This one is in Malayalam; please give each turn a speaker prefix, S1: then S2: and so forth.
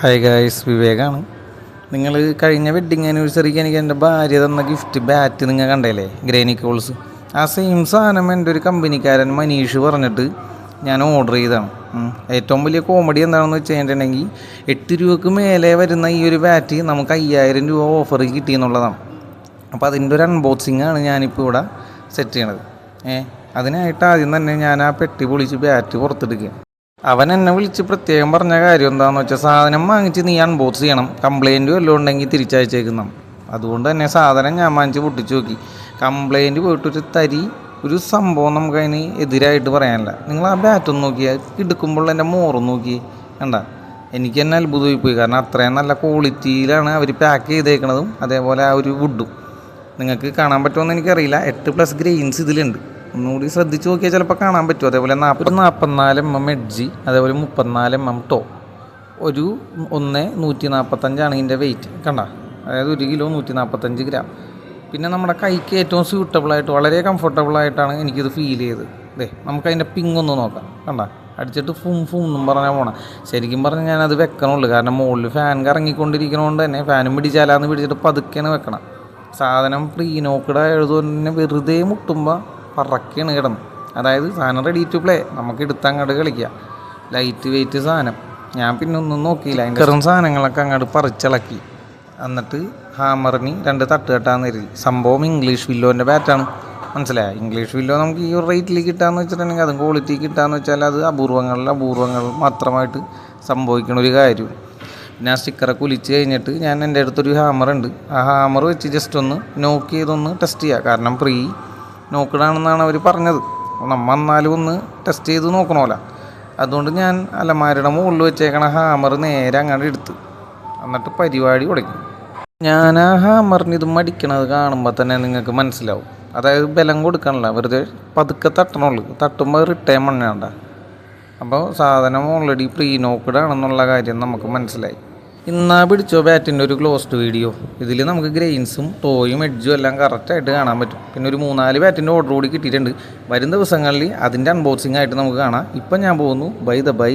S1: Hi guys വിവേകാണ്. നിങ്ങൾ കഴിഞ്ഞ വെഡ്ഡിങ് ആനിവേഴ്സറിക്ക് എനിക്ക് എന്റെ ഭാര്യ തന്ന ഗിഫ്റ്റ് ബാറ്റ് നിങ്ങൾ കണ്ടല്ലേ ഗ്രേനി കോൾസ് ആ സെയിം സാധനം എന്റെ ഒരു കമ്പനിക്കാരൻ മനീഷ് പറഞ്ഞിട്ട് ഞാൻ ഓർഡർ ചെയ്തതാണ്. ഏറ്റവും വലിയ കോമഡി എന്താണെന്ന് വെച്ച് കഴിഞ്ഞിട്ടുണ്ടെങ്കിൽ എട്ട് രൂപക്ക് മേലെ വരുന്ന ഈ ഒരു ബാറ്റ് നമുക്ക് അയ്യായിരം രൂപ ഓഫർ കിട്ടിയെന്നുള്ളതാണ് അപ്പോൾ അതിന്റെ ഒരു അൺബോക്സിംഗ് ആണ് ഞാനിപ്പോൾ ഇവിടെ സെറ്റ് ചെയ്യണത്. ഏ അതിനായിട്ട് ആദ്യം തന്നെ ഞാൻ ആ പെട്ടി പൊളിച്ച് ബാറ്റ് പുറത്തെടുക്കുക അവൻ എന്നെ വിളിച്ച് പ്രത്യേകം പറഞ്ഞ കാര്യം എന്താണെന്ന് വെച്ചാൽ സാധനം വാങ്ങിച്ച് നീ അൺബോക്സ് ചെയ്യണം. കംപ്ലൈന്റ് വല്ലതും ഉണ്ടെങ്കിൽ തിരിച്ചയച്ചേക്കണം അതുകൊണ്ട് തന്നെ സാധനം ഞാൻ വാങ്ങിച്ച് പൊട്ടിച്ചു നോക്കി. കംപ്ലൈന്റ് പോയിട്ടൊരു തരി ഒരു സംഭവം നമുക്ക് അതിന് എതിരായിട്ട് പറയാനില്ല. നിങ്ങൾ ആ ബാറ്റ് ഒന്ന് നോക്കിയാൽ എടുക്കുമ്പോൾ എന്റെ മോറും നോക്കി കണ്ട? എനിക്ക് തന്നെ അത്ഭുതമായി പോയി കാരണം അത്രയും നല്ല ക്വാളിറ്റിയിലാണ് അവർ പാക്ക് ചെയ്തേക്കണതും. അതേപോലെ ആ ഒരു വുഡും നിങ്ങൾക്ക് കാണാൻ പറ്റുമെന്ന് എനിക്കറിയില്ല. എട്ട് പ്ലസ് ഗ്രെയിൻസ് ഇതിലുണ്ട്. ഒന്നുകൂടി ശ്രദ്ധിച്ച് നോക്കിയാൽ ചിലപ്പോൾ കാണാൻ പറ്റും. അതേപോലെ നാൽപ്പത് നാൽപ്പത്തിനാല് എം എം എഡ്ജി അതേപോലെ മുപ്പത്തിനാല് എം എം ടോ. ഒരു ഒന്ന് നൂറ്റി നാൽപ്പത്തഞ്ചാണ് ഇതിന്റെ വെയിറ്റ് കണ്ട? അതായത് ഒരു കിലോ നൂറ്റി നാൽപ്പത്തഞ്ച് ഗ്രാം. പിന്നെ നമ്മുടെ കൈക്ക് ഏറ്റവും സ്യൂട്ടബിളായിട്ട് വളരെ കംഫർട്ടബിളായിട്ടാണ് എനിക്കിത് ഫീൽ ചെയ്തത് നമുക്ക് നമുക്കതിന്റെ പിങ് ഒന്ന് നോക്കാം. കണ്ട? അടിച്ചിട്ട് ഫും ഫും എന്നും പറഞ്ഞാൽ പോകണം ശരിക്കും പറഞ്ഞാൽ ഞാനത് വെക്കണുള്ളൂ. കാരണം മുകളിൽ ഫാൻ കറങ്ങിക്കൊണ്ടിരിക്കണോണ്ട് തന്നെ ഫാനും പിടിച്ചാലാന്ന് പിടിച്ചിട്ട് പതുക്കെയാണ് വെക്കണം. സാധനം പ്രീ നോക്കഡ് ആയതുകൊണ്ട് തന്നെ വെറുതെ മുട്ടുമ്പോൾ പറക്കാണ് കിടന്ന്. അതായത് സാധനം റെഡി ടു പ്ലേ നമുക്ക് എടുത്ത് അങ്ങോട്ട് കളിക്കാം. ലൈറ്റ് വെയിറ്റ് സാധനം. ഞാൻ പിന്നെ ഒന്നും നോക്കിയില്ല. അതിന്റെ ചെറും സാധനങ്ങളൊക്കെ അങ്ങോട്ട് പറിച്ചിളക്കി. എന്നിട്ട് ഹാമറിന് രണ്ട് തട്ട് കെട്ടാന്ന് കരുതി. സംഭവം ഇംഗ്ലീഷ് വില്ലോന്റെ ബാറ്റാണ് മനസ്സിലായ? ഇംഗ്ലീഷ് വില്ലോ നമുക്ക് ഈ ഒരു റേറ്റിൽ കിട്ടാന്ന് വെച്ചിട്ടുണ്ടെങ്കിൽ അതും ക്വാളിറ്റി കിട്ടാന്ന് വെച്ചാൽ അത് അപൂർവങ്ങളിൽ അപൂർവങ്ങൾ മാത്രമായിട്ട് സംഭവിക്കുന്ന ഒരു കാര്യം. പിന്നെ ആ സ്റ്റിക്കറെ കുലിച്ച് കഴിഞ്ഞിട്ട് ഞാൻ എന്റെ അടുത്തൊരു ഹാമർ ഉണ്ട്. ആ ഹാമർ വെച്ച് ജസ്റ്റ് ഒന്ന് നോക്ക് ചെയ്തൊന്ന് ടെസ്റ്റ് ചെയ്യുക കാരണം പ്രീ നോക്കണാണെന്നാണ് അവർ പറഞ്ഞത്. അപ്പോൾ നമ്മ എന്നാലും ഒന്ന് ടെസ്റ്റ് ചെയ്ത് നോക്കണമല്ല അതുകൊണ്ട് ഞാൻ അലമാരയുടെ മുകളിൽ വെച്ചേക്കണ ഹാമർ നേരെ അങ്ങോട്ട് എടുത്ത്. എന്നിട്ട് പരിപാടി തുടങ്ങി. ഞാൻ ആ ഹാമറിന് ഇത് മടിക്കണത് കാണുമ്പോൾ തന്നെ നിങ്ങൾക്ക് മനസ്സിലാവും. അതായത് ബലം കൊടുക്കണല്ല. വെറുതെ പതുക്കെ തട്ടണുള്ളൂ തട്ടുമ്പോൾ റിട്ടേൺ മണ്ണാണ്ട. അപ്പോൾ സാധനം ഓൾറെഡി പ്രീ നോക്കഡ് ആണെന്നുള്ള കാര്യം നമുക്ക് മനസ്സിലായി. ഇന്നാ പിടിച്ചോ ബാറ്റിന്റെ ഒരു ക്ലോസ്ഡ് വീഡിയോ ഇതിൽ നമുക്ക് ഗ്രെയിൻസും ടോയും എഡ്ജും എല്ലാം കറക്റ്റായിട്ട് കാണാൻ പറ്റും. പിന്നെ ഒരു മൂന്നാൽ ബാറ്റിന്റെ ഓർഡർ കൂടി കിട്ടിയിട്ടുണ്ട്. വരും ദിവസങ്ങളിൽ അതിന്റെ അൺബോക്സിംഗ് ആയിട്ട് നമുക്ക് കാണാം. ഇപ്പം ഞാൻ പോകുന്നു. By the by